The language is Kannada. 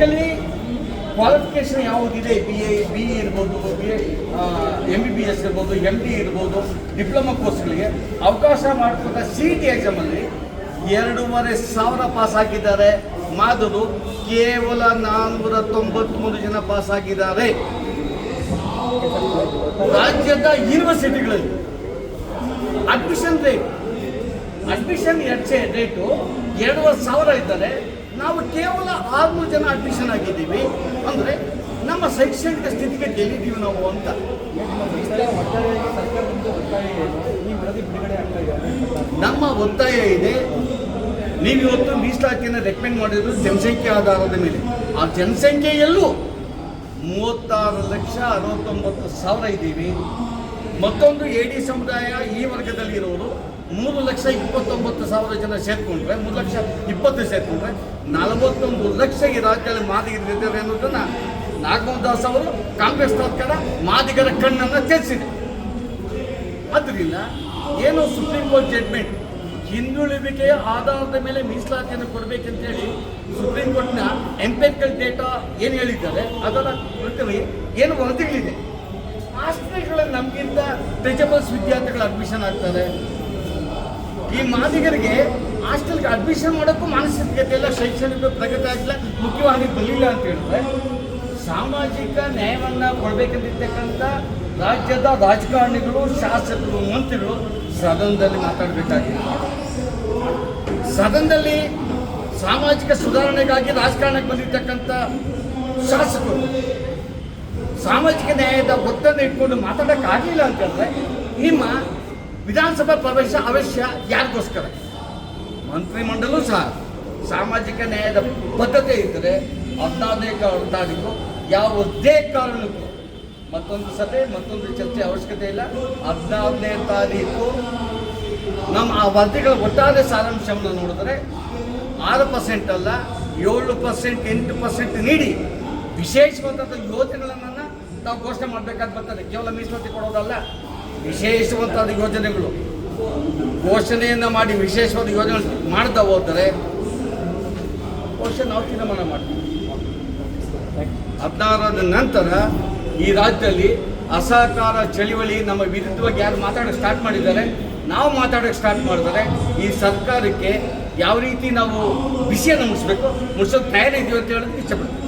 ಬೇಸಿಕಲಿ ಕ್ವಾಲಿಫಿಕೇಶನ್ ಯಾವುದಿದೆ? ಬಿ ಎ ಬಿ ಇ ಇರ್ಬೋದು B M B B S ಇರ್ಬೋದು ಎಂ ಡಿ ಇರ್ಬೋದು ಡಿಪ್ಲೊಮಾ ಕೋರ್ಸ್ಗಳಿಗೆ ಅವಕಾಶ ಮಾಡಿಕೊಟ್ಟ ಸಿ ಟಿ ಎಕ್ಸಾಮಲ್ಲಿ ಎರಡೂವರೆ ಸಾವಿರ ಪಾಸ್ ಆಗಿದ್ದಾರೆ ಮಾಧುರು ಕೇವಲ ನಾನ್ನೂರ ತೊಂಬತ್ಮೂರು ಜನ ಪಾಸ್ ಆಗಿದ್ದಾರೆ ರಾಜ್ಯದ ಯೂನಿವರ್ಸಿಟಿಗಳಲ್ಲಿ ಅಡ್ಮಿಷನ್ ರೇಟ್ ಅಡ್ಮಿಷನ್ ಹೆಚ್ಚೆ ರೇಟು ಎರಡೂವರೆ ಸಾವಿರ ಇದ್ದಾರೆ ನಾವು ಕೇವಲ ಆರುನೂರು ಜನ ಅಡ್ಮಿಷನ್ ಆಗಿದ್ದೀವಿ. ಅಂದರೆ ನಮ್ಮ ಶೈಕ್ಷಣಿಕ ಸ್ಥಿತಿಗೆ ಗೆಲ್ಲಿದ್ದೀವಿ ನಾವು ಅಂತ. ನಮ್ಮ ಒತ್ತಾಯ ಇದೆ. ನೀವು ಇವತ್ತು ಮೀಸಲಾತಿಯನ್ನು ರೆಕಮೆಂಡ್ ಮಾಡಿದ್ರು ಜನಸಂಖ್ಯೆ ಆಧಾರದ ಮೇಲೆ. ಆ ಜನಸಂಖ್ಯೆಯಲ್ಲೂ ಮೂವತ್ತಾರು ಲಕ್ಷ ಅರವತ್ತೊಂಬತ್ತು ಸಾವಿರ ಇದ್ದೀವಿ. ಮತ್ತೊಂದು ಎ ಡಿ ಸಮುದಾಯ ಈ ವರ್ಗದಲ್ಲಿ ಇರೋರು ಮೂರು ಲಕ್ಷ ಇಪ್ಪತ್ತೊಂಬತ್ತು ಸಾವಿರ ಜನ ಸೇರ್ಕೊಂಡ್ರೆ, ಮೂರು ಲಕ್ಷ ಇಪ್ಪತ್ತು ಸೇರ್ಕೊಂಡ್ರೆ ನಲವತ್ತೊಂದು ಲಕ್ಷ ಈ ರಾಜ್ಯದಲ್ಲಿ ಮಾದಿಗರಿದ್ದಾರೆ ಅನ್ನೋದನ್ನ ನಾಗಮೋಹನ್ ದಾಸ್ ಅವರು ಕಾಂಗ್ರೆಸ್ ಸರ್ಕಾರ ಮಾದಿಗರ ಕಣ್ಣನ್ನು ತೆರೆಸಿದೆ. ಆದ್ದರಿಂದ ಏನು ಸುಪ್ರೀಂ ಕೋರ್ಟ್ ಜಡ್ಮೆಂಟ್ ಹಿಂದುಳಿವಿಕೆಯ ಆಧಾರದ ಮೇಲೆ ಮೀಸಲಾತಿಯನ್ನು ಕೊಡಬೇಕಂತೇಳಿ ಸುಪ್ರೀಂ ಕೋರ್ಟ್ನ ಎಂಪೆರಿಕಲ್ ಡೇಟಾ ಏನು ಹೇಳಿದ್ದಾರೆ, ಅದರ ಕುರಿತು ಏನು ವರದಿಗಳಿದೆ. ಆಸ್ಪತ್ರೆಗಳಲ್ಲಿ ನಮಗಿಂತ ಟೆಚಬಲ್ಸ್ ವಿದ್ಯಾರ್ಥಿಗಳು ಅಡ್ಮಿಷನ್ ಆಗ್ತಾರೆ ಈ ಮಾದಿಗರಿಗೆ ಹಾಸ್ಟೆಲ್ಗೆ ಅಡ್ಮಿಷನ್ ಮಾಡೋಕ್ಕೂ ಮಾನಸಿಕತೆ ಇಲ್ಲ, ಶೈಕ್ಷಣಿಕ ಪ್ರಗತಿ ಆಗಿಲ್ಲ ಮುಖ್ಯವಾಗಿ ಬರಲಿಲ್ಲ ಅಂತ ಹೇಳಿದ್ರೆ ಸಾಮಾಜಿಕ ನ್ಯಾಯವನ್ನು ಕೊಡಬೇಕಂತಿರ್ತಕ್ಕಂಥ ರಾಜ್ಯದ ರಾಜಕಾರಣಿಗಳು, ಶಾಸಕರು, ಮಂತ್ರಿಗಳು ಸದನದಲ್ಲಿ ಮಾತಾಡಬೇಕಾಗಿದೆ. ಸದನದಲ್ಲಿ ಸಾಮಾಜಿಕ ಸುಧಾರಣೆಗಾಗಿ ರಾಜಕಾರಣಕ್ಕೆ ಬಂದಿರ್ತಕ್ಕಂಥ ಶಾಸಕರು ಸಾಮಾಜಿಕ ನ್ಯಾಯದ ಒತ್ತನ್ನು ಇಟ್ಕೊಂಡು ಮಾತಾಡೋಕ್ಕಾಗಲಿಲ್ಲ ಅಂತ ಹೇಳಿದ್ರೆ ನಿಮ್ಮ ವಿಧಾನಸಭಾ ಪ್ರವೇಶ ಅವಶ್ಯ ಯಾರಿಗೋಸ್ಕರ? ಮಂತ್ರಿಮಂಡಲೂ ಸಹ. ಸಾಮಾಜಿಕ ನ್ಯಾಯದ ಬದ್ಧತೆ ಇದ್ದರೆ ಹದಿನಾರನೇ ತಾರೀಕು ಯಾವುದೇ ಕಾರಣಕ್ಕೂ ಮತ್ತೊಂದು ಸಭೆ, ಮತ್ತೊಂದು ಚರ್ಚೆ ಅವಶ್ಯಕತೆ ಇಲ್ಲ. ಹದಿನಾರನೇ ತಾರೀಕು ನಮ್ಮ ಆ ವರದಿಗಳ ಒಟ್ಟಾರೆ ಸಾರಾಂಶವನ್ನು ನೋಡಿದ್ರೆ ಆರು ಪರ್ಸೆಂಟ್ ಅಲ್ಲ, ಏಳು ಪರ್ಸೆಂಟ್ ಎಂಟು ಪರ್ಸೆಂಟ್ ನೀಡಿ ವಿಶೇಷವಾದಂಥ ಯೋಜನೆಗಳನ್ನು ನಾವು ಘೋಷಣೆ ಮಾಡಬೇಕಾಗಿ ಬರ್ತದೆ. ಕೇವಲ ಮೀಸಲಾತಿ ಕೊಡೋದಲ್ಲ. ವಿಶೇಷವಂತಾದ ಯೋಜನೆಗಳು. ಘೋಷಣೆಯನ್ನು ಮಾಡಿ ವಿಶೇಷವಾದ ಯೋಜನೆ ಮಾಡ್ತಾ ಹೋದರೆ ನಾವು ತೀರ್ಮಾನ ಮಾಡ್ತೀವಿ. ಹದಿನಾರರ ನಂತರ ಈ ರಾಜ್ಯದಲ್ಲಿ ಅಸಹಕಾರ ಚಳುವಳಿ ನಮ್ಮ ವಿರುದ್ಧವಾಗಿ ಯಾರು ಮಾತಾಡೋಕ್ಕೆ ಸ್ಟಾರ್ಟ್ ಮಾಡಿದ್ದಾರೆ, ನಾವು ಮಾತಾಡೋಕ್ಕೆ ಸ್ಟಾರ್ಟ್ ಮಾಡಿದರೆ ಈ ಸರ್ಕಾರಕ್ಕೆ ಯಾವ ರೀತಿ ನಾವು ವಿಷಯ ಮುಗಿಸ್ಬೇಕು ಮುಗಿಸೋಕೆ ತಯಾರಿದ್ದೀವಿ ಅಂತ ಹೇಳೋದಕ್ಕೆ ಇಷ್ಟಪಡ್ತೀನಿ.